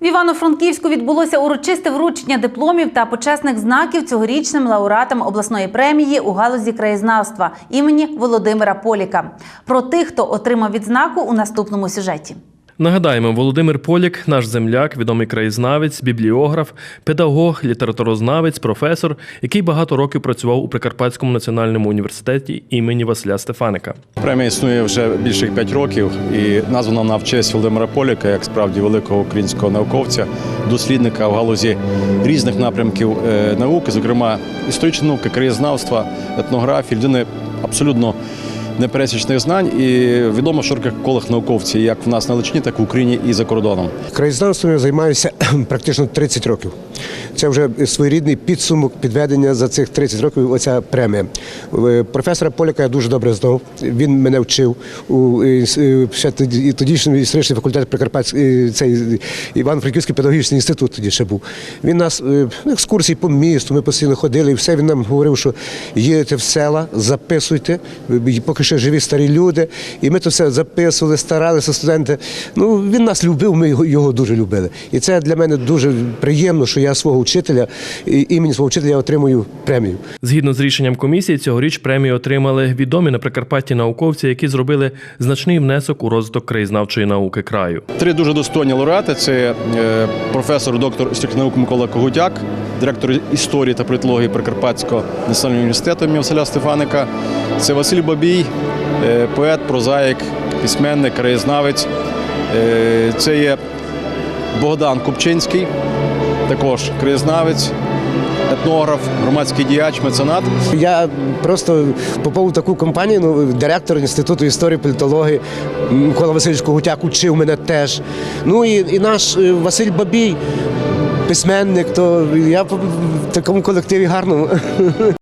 В Івано-Франківську відбулося урочисте вручення дипломів та почесних знаків цьогорічним лауреатам обласної премії у галузі краєзнавства імені Володимира Поліка. Про тих, хто отримав відзнаку у наступному сюжеті. Нагадаємо, Володимир Полік, наш земляк, відомий краєзнавець, бібліограф, педагог, літературознавець, професор, який багато років працював у Прикарпатському національному університеті імені Василя Стефаника. Премія існує вже більше 5 років і названа вона в честь Володимира Поліка, як справді великого українського науковця, дослідника в галузі різних напрямків е, науки, зокрема історичної науки, краєзнавства, етнографії, людини абсолютно непересічних знань і відомо в широких колах науковців, як в нас на Личині, так і в Україні і за кордоном. Краєзнавством я займаюся практично 30 років. Це вже своєрідний підсумок підведення за цих 30 років. Оця премія. Е, Професора Поляка я дуже добре знав. Він мене вчив у е, е, ще тоді тодішньому історичний факультет Прикарпатський цей Івано-Франківський педагогічний інститут тоді ще був. Він нас на екскурсії по місту. Ми постійно ходили, і все він нам говорив, що їдете в села, записуйте, поки ще живі старі люди. І ми то все записували, старалися студенти. Ну він нас любив, ми його дуже любили. І це для мене дуже приємно, що я свого вчителя і імені свого вчителя отримую премію. Згідно з рішенням комісії, цьогоріч премію отримали відомі на Прикарпатті науковці, які зробили значний внесок у розвиток краєзнавчої науки краю. Три дуже достойні лауреати це е, професор, доктор наук Микола Когутяк, директор історії та політології Прикарпатського національного університету імені Василя Стефаника. Це Василь Бабій, е, поет, прозаїк, письменник, краєзнавець. Е, Це є Богдан Купчинський, також краєзнавець, етнограф, громадський діяч, меценат. Я просто попав у таку компанію, ну, директор Інституту історії політології Микола Васильович Когутяк учив мене теж. Ну і, і наш е, Василь Бабій, письменник, то я в такому колективі гарному.